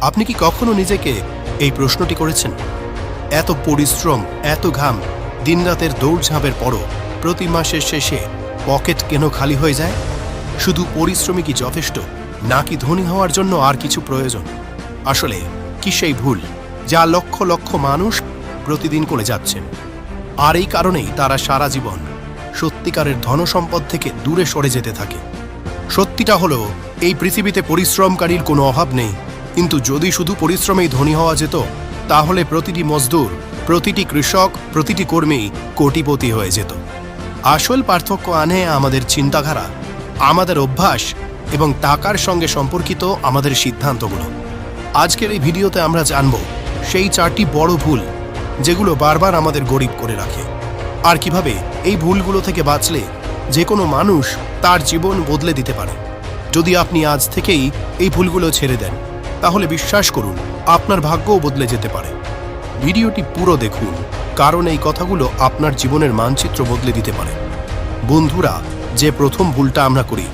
আপনি কি কখনো নিজেকে এই প্রশ্নটি করেছেন? এত পরিশ্রম, এত ঘাম, দিনরাতের দৌড়ঝাঁপের পরও প্রতি মাসের শেষে পকেট কেন খালি হয়ে যায়? শুধু পরিশ্রমই কি যথেষ্ট, নাকি ধনী হওয়ার জন্য আর কিছু প্রয়োজন? আসলে, কি সেই ভুল যা লক্ষ লক্ষ মানুষ প্রতিদিন করে যাচ্ছেন? আর এই কারণেই তারা সারা জীবন সত্যিকারের ধনসম্পদ থেকে দূরে সরে যেতে থাকে। সত্যিটা হলো, এই পৃথিবীতে পরিশ্রমকারীর কোনো অভাব নেই। কিন্তু যদি শুধু পরিশ্রমেই ধনী হওয়া যেত, তাহলে প্রতিটি মজদুর, প্রতিটি কৃষক, প্রতিটি কর্মী কোটিপতি হয়ে যেত। আসল পার্থক্য আনে আমাদের চিন্তাধারা, আমাদের অভ্যাস এবং টাকার সঙ্গে সম্পর্কিত আমাদের সিদ্ধান্তগুলো। আজকের এই ভিডিওতে আমরা জানব, সেই চারটি বড় ভুল যেগুলো বারবার আমাদের গরিব করে রাখে। আর কীভাবে এই ভুলগুলো থেকে বাঁচলে যে কোনো মানুষ তার জীবন বদলে দিতে পারে। যদি আপনি আজ থেকেই এই ভুলগুলো ছেড়ে দেন তাহলে বিশ্বাস করুন, আপনার ভাগ্যও বদলে যেতে পারে। ভিডিওটি পুরো দেখুন, কারণ এই কথাগুলো আপনার জীবনের মানচিত্র বদলে দিতে পারে। বন্ধুরা, যে প্রথম ভুলটা আমরা করি,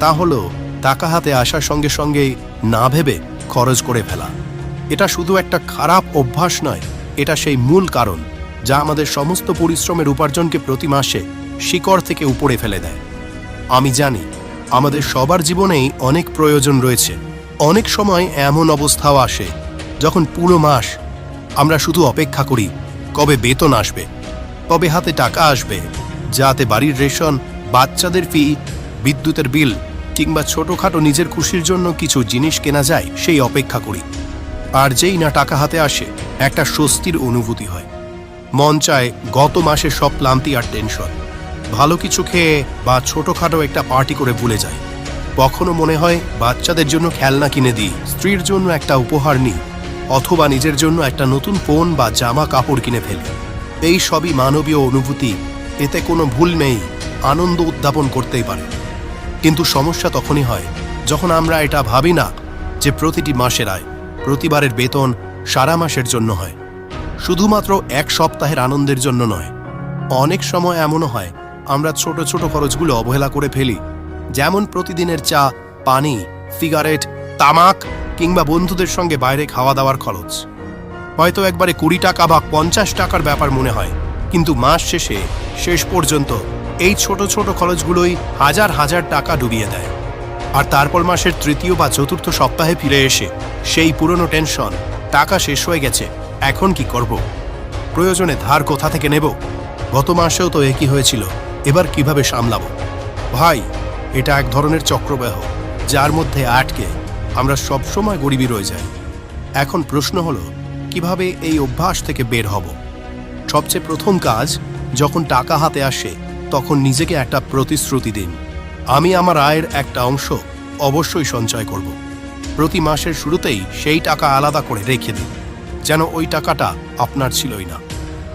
তা হলো টাকা হাতে আসার সঙ্গে সঙ্গেই না ভেবে খরচ করে ফেলা। এটা শুধু একটা খারাপ অভ্যাস নয়, এটা সেই মূল কারণ যা আমাদের সমস্ত পরিশ্রমের উপার্জনকে প্রতি মাসে শিকড় থেকে উপরে ফেলে দেয়। আমি জানি, আমাদের সবার জীবনেই অনেক প্রয়োজন রয়েছে। অনেক সময় এমন অবস্থাও আসে, যখন পুরো মাস আমরা শুধু অপেক্ষা করি কবে বেতন আসবে, কবে হাতে টাকা আসবে, যাতে বাড়ির রেশন, বাচ্চাদের ফি বিদ্যুতের বিল কিংবা ছোটখাটো নিজের খুশির জন্য কিছু জিনিস কেনা যায়, সেই অপেক্ষা করি। আর যেই না টাকা হাতে আসে, একটা স্বস্তির অনুভূতি হয়। মন চায় গত মাসের সব ক্লান্তি আর টেনশন ভালো কিছু খেয়ে বা ছোটখাটো একটা পার্টি করে ভুলে যায় কখনো মনে হয় বাচ্চাদের জন্য খেলনা কিনে দিই। স্ত্রীর জন্য একটা উপহার নিই, অথবা নিজের জন্য একটা নতুন ফোন বা জামা কাপড় কিনে ফেলি। এই সবই মানবীয় অনুভূতি, এতে কোনো ভুল নেই, আনন্দ উদ্যাপন করতেই পারে। কিন্তু সমস্যা তখনই হয়, যখন আমরা এটা ভাবি না যে প্রতিটি মাসের আয়, প্রতিবারের বেতন সারা মাসের জন্য হয়। শুধুমাত্র এক সপ্তাহের আনন্দের জন্য নয়। অনেক সময় এমনও হয়, আমরা ছোট ছোট খরচগুলো অবহেলা করে ফেলি যেমন প্রতিদিনের চা, পানি, সিগারেট, তামাক কিংবা বন্ধুদের সঙ্গে বাইরে খাওয়া দাওয়ার খরচ। হয়তো একবারে কুড়ি টাকা বা পঞ্চাশ টাকার ব্যাপার মনে হয়, কিন্তু মাস শেষে, শেষ পর্যন্ত এই ছোট ছোট খরচগুলোই হাজার হাজার টাকা ডুবিয়ে দেয়। আর তারপর মাসের তৃতীয় বা চতুর্থ সপ্তাহে ফিরে এসে সেই পুরনো টেনশন, টাকা শেষ হয়ে গেছে, এখন কি করব? প্রয়োজনে ধার কোথা থেকে নেব? গত মাসেও তো একই হয়েছিল, এবার কীভাবে সামলাবো? ভাই এটা এক ধরনের চক্রব্যাহ, যার মধ্যে আটকে আমরা সবসময় গরিবই রয়ে যাই। এখন প্রশ্ন হলো, কীভাবে এই অভ্যাস থেকে বের হব? সবচেয়ে প্রথম কাজ, যখন টাকা হাতে আসে, তখন নিজেকে একটা প্রতিশ্রুতি দিন। আমি আমার আয়ের একটা অংশ অবশ্যই সঞ্চয় করব। প্রতি মাসের শুরুতেই সেই টাকা আলাদা করে রেখে দিন, যেন ওই টাকাটা আপনার ছিলই না।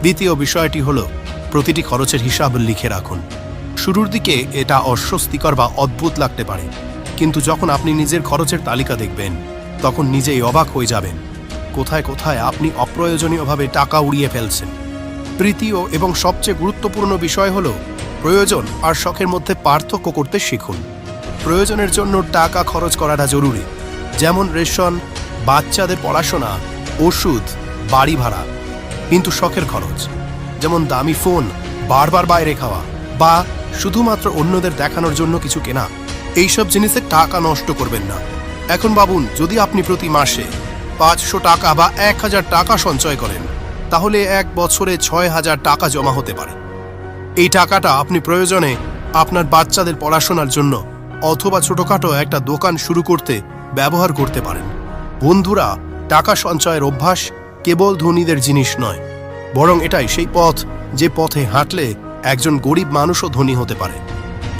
দ্বিতীয় বিষয়টি হলো, প্রতিটি খরচের হিসাব লিখে রাখুন। শুরুর দিকে এটা অস্বস্তিকর বা অদ্ভুত লাগতে পারে। কিন্তু যখন আপনি নিজের খরচের তালিকা দেখবেন, তখন নিজেই অবাক হয়ে যাবেন। কোথায় কোথায় আপনি অপ্রয়োজনীয়ভাবে টাকা উড়িয়ে ফেলছেন। তৃতীয় এবং সবচেয়ে গুরুত্বপূর্ণ বিষয় হলো, প্রয়োজন আর শখের মধ্যে পার্থক্য করতে শিখুন। প্রয়োজনের জন্য টাকা খরচ করাটা জরুরি। যেমন রেশন, বাচ্চাদের পড়াশোনা, ওষুধ, বাড়ি ভাড়া, কিন্তু শখের খরচ। যেমন দামি ফোন, বারবার বাইরে খাওয়া বা শুধুমাত্র অন্যদের দেখানোর জন্য কিছু কেনা। এইসব জিনিসে টাকা নষ্ট করবেন না। এখন ভাবুন, যদি আপনি প্রতি মাসে পাঁচশো টাকা বা এক হাজার টাকা সঞ্চয় করেন, তাহলে এক বছরে ছয় হাজার টাকা জমা হতে পারে। এই টাকাটা আপনি প্রয়োজনে আপনার বাচ্চাদের পড়াশোনার জন্য অথবা ছোটখাটো একটা দোকান শুরু করতে ব্যবহার করতে পারেন। বন্ধুরা, টাকা সঞ্চয়ের অভ্যাস কেবল ধনীদের জিনিস নয়, বরং এটাই সেই পথ যে পথে হাঁটলে একজন গরিব মানুষও ধনী হতে পারে।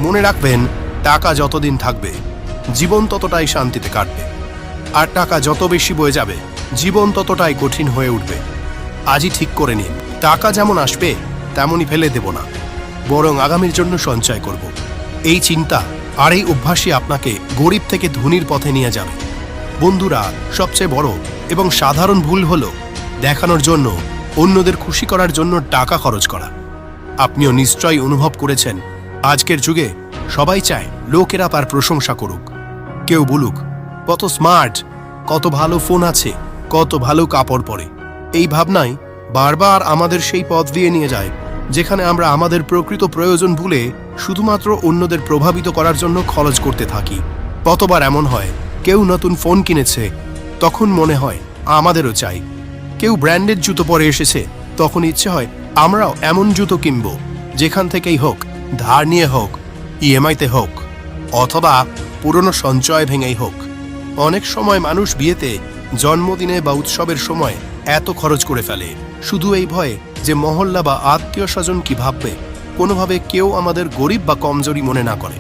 মনে রাখবেন, টাকা যতদিন থাকবে, জীবন ততটাই শান্তিতে কাটবে। আর টাকা যত বেশি বয়ে যাবে, জীবন ততটাই কঠিন হয়ে উঠবে। আজই ঠিক করে নিন। টাকা যেমন আসবে, তেমনই ফেলে দেব না। বরং আগামীর জন্য সঞ্চয় করব। এই চিন্তা আর এই অভ্যাসই আপনাকে গরিব থেকে ধনীর পথে নিয়ে যাবে। বন্ধুরা, সবচেয়ে বড় এবং সাধারণ ভুল হল দেখানোর জন্য, অন্যদের খুশি করার জন্য টাকা খরচ করা। আপনিও নিশ্চয়ই অনুভব করেছেন। আজকের যুগে সবাই চায় লোকেরা তার প্রশংসা করুক। কেউ বলুক, কত স্মার্ট, কত ভালো ফোন আছে, কত ভালো কাপড় পরে। এই ভাবনাই বারবার আমাদের সেই পথ দিয়ে নিয়ে যায়, যেখানে আমরা আমাদের প্রকৃত প্রয়োজন ভুলে শুধুমাত্র অন্যদের প্রভাবিত করার জন্য খরচ করতে থাকি। কতবার এমন হয়, কেউ নতুন ফোন কিনেছে, তখন মনে হয় আমাদেরও চাই। কেউ ব্র্যান্ডেড জুতো পরে এসেছে তখন ইচ্ছে হয় আমরাও এমন জুতো কিনব, যেখান থেকেই হোক, ধার নিয়ে হোক ইএমআইতে হোক, অথবা পুরনো সঞ্চয় ভেঙেই হোক। অনেক সময় মানুষ বিয়েতে জন্মদিনে বা উৎসবের সময় এত খরচ করে ফেলে। শুধু এই ভয়ে যে মহল্লা বা আত্মীয় স্বজন কি ভাববে, কোনোভাবে কেউ আমাদের গরিব বা কমজোরি মনে না করে।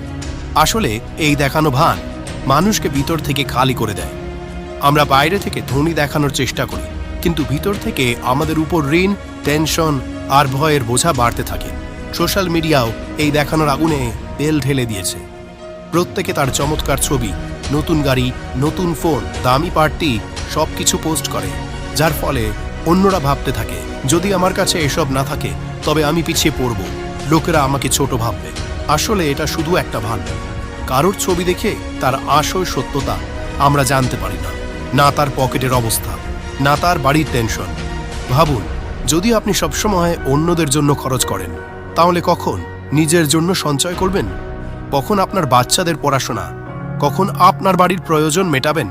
আসলে এই দেখানো ভান মানুষকে ভিতর থেকে খালি করে দেয়। আমরা বাইরে থেকে ধনী দেখানোর চেষ্টা করি। কিন্তু ভিতর থেকে আমাদের উপর ঋণ টেনশন আর ভয়ের বোঝা বাড়তে থাকে। সোশ্যাল মিডিয়াও এই দেখানোর আগুনে তেল ঢেলে দিয়েছে। প্রত্যেকে তার চমৎকার ছবি, নতুন গাড়ি, নতুন ফোন দামি পার্টি সব কিছু পোস্ট করে, যার ফলে অন্যরা ভাবতে থাকে, যদি আমার কাছে এসব না থাকে, তবে আমি পিছিয়ে পড়ব। লোকেরা আমাকে ছোট ভাববে। আসলে এটা শুধু একটা ভান। কারোর ছবি দেখে তার আসল সত্যতা আমরা জানতে পারি না না তার পকেটের অবস্থা। না তার বাড়ির টেনশন ভাবুন, যদি আপনি সবসময় অন্যদের জন্য খরচ করেন, তাহলে কখন নিজের জন্য সঞ্চয় করবেন? কখন আপনার বাচ্চাদের পড়াশোনা? কখন আপনার বাড়ির প্রয়োজন মেটাবেন?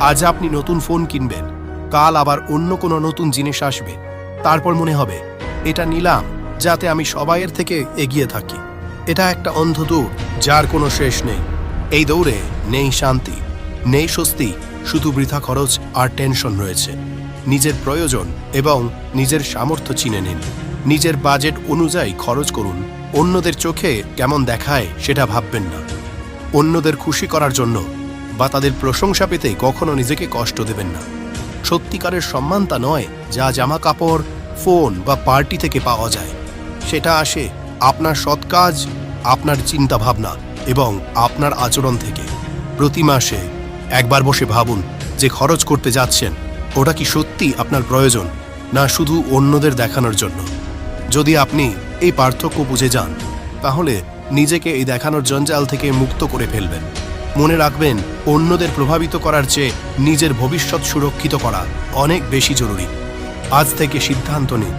আজ আপনি নতুন ফোন কিনবেন, কাল আবার অন্য কোনো নতুন জিনিস আসবে। তারপর মনে হবে, এটা নিলাম, যাতে আমি সবাইয়ের থেকে এগিয়ে থাকি। এটা একটা অন্ধ দৌড়, যার কোনো শেষ নেই। এই দৌড়ে নেই শান্তি, নেই স্বস্তি শুধু বৃথা খরচ আর টেনশন রয়েছে। নিজের প্রয়োজন এবং নিজের সামর্থ্য চিনে নিন। নিজের বাজেট অনুযায়ী খরচ করুন। অন্যদের চোখে কেমন দেখায় সেটা ভাববেন না। অন্যদের খুশি করার জন্য বা তাদের প্রশংসা পেতে কখনো নিজেকে কষ্ট দেবেন না। সত্যিকারের সম্মান তা নয় যা জামা কাপড় ফোন বা পার্টি থেকে পাওয়া যায়। সেটা আসে আপনার সৎ কাজ, আপনার চিন্তাভাবনা এবং আপনার আচরণ থেকে। প্রতি মাসে একবার বসে ভাবুন যে খরচ করতে যাচ্ছেন, ওটা কি সত্যি আপনার প্রয়োজন, না শুধু অন্যদের দেখানোর জন্য? যদি আপনি এই পার্থক্য বুঝে যান, তাহলে নিজেকে এই দেখানোর জঞ্জাল থেকে মুক্ত করে ফেলবেন। মনে রাখবেন, অন্যদের প্রভাবিত করার চেয়ে নিজের ভবিষ্যৎ সুরক্ষিত করা অনেক বেশি জরুরি। আজ থেকে সিদ্ধান্ত নিন,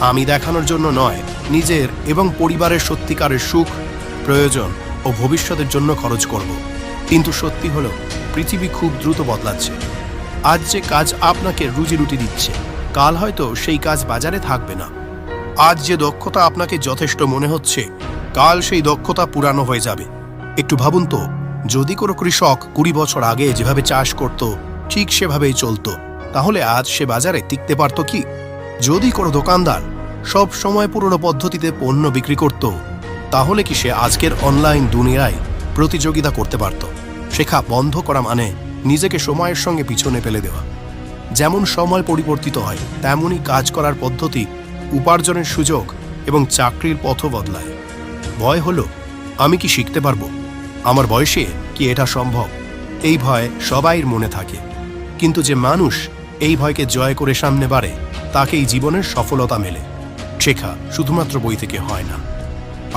আমি দেখানোর জন্য নয়, নিজের এবং পরিবারের সত্যিকারের সুখ, প্রয়োজন ও ভবিষ্যতের জন্য খরচ করব। কিন্তু সত্যি হলো পৃথিবী খুব দ্রুত বদলাচ্ছে। আজ যে কাজ আপনাকে রুজি রুটি দিচ্ছে, কাল হয়তো সেই কাজ বাজারে থাকবে না। আজ যে দক্ষতা আপনাকে যথেষ্ট মনে হচ্ছে, কাল সেই দক্ষতা পুরানো হয়ে যাবে। একটু ভাবুন তো, যদি কোনো কৃষক কুড়ি বছর আগে যেভাবে চাষ করত, ঠিক সেভাবেই চলতো, তাহলে আজ সে বাজারে টিকতে পারত কি? যদি কোনো দোকানদার সব সময় পুরনো পদ্ধতিতে পণ্য বিক্রি করত, তাহলে কি সে আজকের অনলাইন দুনিয়ায় প্রতিযোগিতা করতে পারত? শেখা বন্ধ করা মানে নিজেকে সময়ের সঙ্গে পিছনে ফেলে দেওয়া। যেমন সময় পরিবর্তিত হয় তেমনই কাজ করার পদ্ধতি, উপার্জনের সুযোগ এবং চাকরির পথও বদলায়। ভয় হলো, আমি কি শিখতে পারব? আমার বয়সে কি এটা সম্ভব? এই ভয় সবাইর মনে থাকে। কিন্তু যে মানুষ এই ভয়কে জয় করে সামনে বাড়ে, তাকেই জীবনের সফলতা মেলে। শেখা শুধুমাত্র বই থেকে হয় না।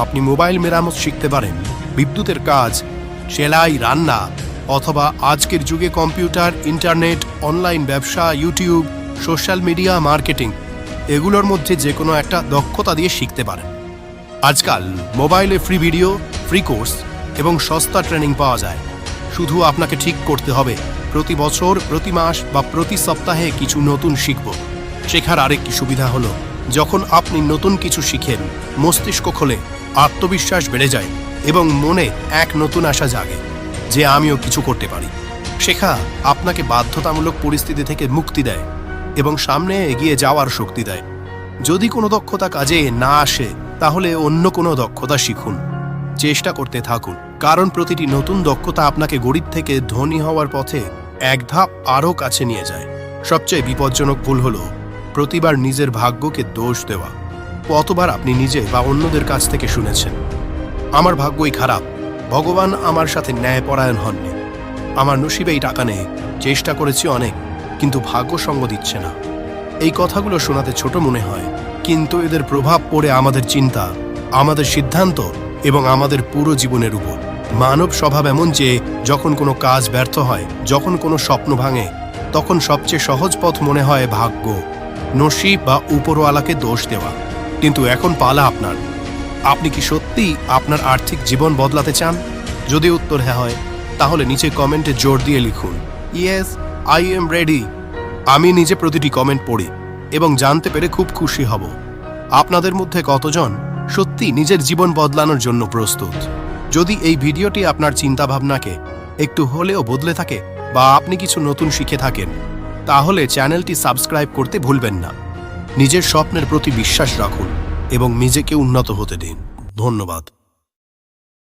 আপনি মোবাইল মেরামত শিখতে পারেন, বিদ্যুতের কাজ সেলাই, রান্না অথবা আজকের যুগে কম্পিউটার, ইন্টারনেট, অনলাইন ব্যবসা, ইউটিউব, সোশ্যাল মিডিয়া, মার্কেটিং এগুলোর মধ্যে যে কোনো একটা দক্ষতা দিয়ে শিখতে পারেন। আজকাল মোবাইলে ফ্রি ভিডিও, ফ্রি কোর্স এবং সস্তা ট্রেনিং পাওয়া যায়। শুধু আপনাকে ঠিক করতে হবে, প্রতি বছর, প্রতি মাস বা প্রতি সপ্তাহে কিছু নতুন শিখব। শেখার আরেকটি সুবিধা হলো, যখন আপনি নতুন কিছু শিখেন, মস্তিষ্ক খোলে, আত্মবিশ্বাস বেড়ে যায়। এবং মনে এক নতুন আশা জাগে যে আমিও কিছু করতে পারি। শেখা আপনাকে বাধ্যতামূলক পরিস্থিতি থেকে মুক্তি দেয় এবং সামনে এগিয়ে যাওয়ার শক্তি দেয়। যদি কোনো দক্ষতা কাজে না আসে, তাহলে অন্য কোনো দক্ষতা শিখুন। চেষ্টা করতে থাকুন। কারণ প্রতিটি নতুন দক্ষতা আপনাকে গরিব থেকে ধনী হওয়ার পথে এক ধাপ আরও কাছে নিয়ে যায়। সবচেয়ে বিপজ্জনক ভুল হল প্রতিবার নিজের ভাগ্যকে দোষ দেওয়া। কতবার আপনি নিজে বা অন্যদের কাছ থেকে শুনেছেন? আমার ভাগ্যই খারাপ। ভগবান আমার সাথে ন্যায়পরায়ণ হননি। আমার নসিবেই টাকা নেই। চেষ্টা করেছি অনেক, কিন্তু ভাগ্য সঙ্গ দিচ্ছে না। এই কথাগুলো শোনাতে ছোট মনে হয়, কিন্তু এদের প্রভাব পড়ে আমাদের চিন্তা, আমাদের সিদ্ধান্ত এবং আমাদের পুরো জীবনের উপর। মানব স্বভাব এমন যে, যখন কোনো কাজ ব্যর্থ হয়, যখন কোনো স্বপ্ন ভাঙে, তখন সবচেয়ে সহজ পথ মনে হয় ভাগ্য, নসিব বা উপরওয়ালাকে দোষ দেওয়া। কিন্তু এখন পালা আপনার। আপনি কি সত্যি আপনার আর্থিক জীবন বদলাতে চান? যদি উত্তর হ্যাঁ হয়, তাহলে নিচে কমেন্টে জোর দিয়ে লিখুন। Yes, I am ready. আমি নিজে প্রতিটি কমেন্ট পড়ি এবং জানতে পেরে খুব খুশি হব। আপনাদের মধ্যে কতজন সত্যি নিজের জীবন বদলানোর জন্য প্রস্তুত? যদি এই ভিডিওটি আপনার চিন্তাভাবনাকে একটু হলেও বদলে থাকে বা আপনি কিছু নতুন শিখে থাকেন, তাহলে চ্যানেলটি সাবস্ক্রাইব করতে ভুলবেন না। নিজের স্বপ্নের প্রতি বিশ্বাস রাখুন। এবং নিজেকে উন্নত হতে দিন। ধন্যবাদ।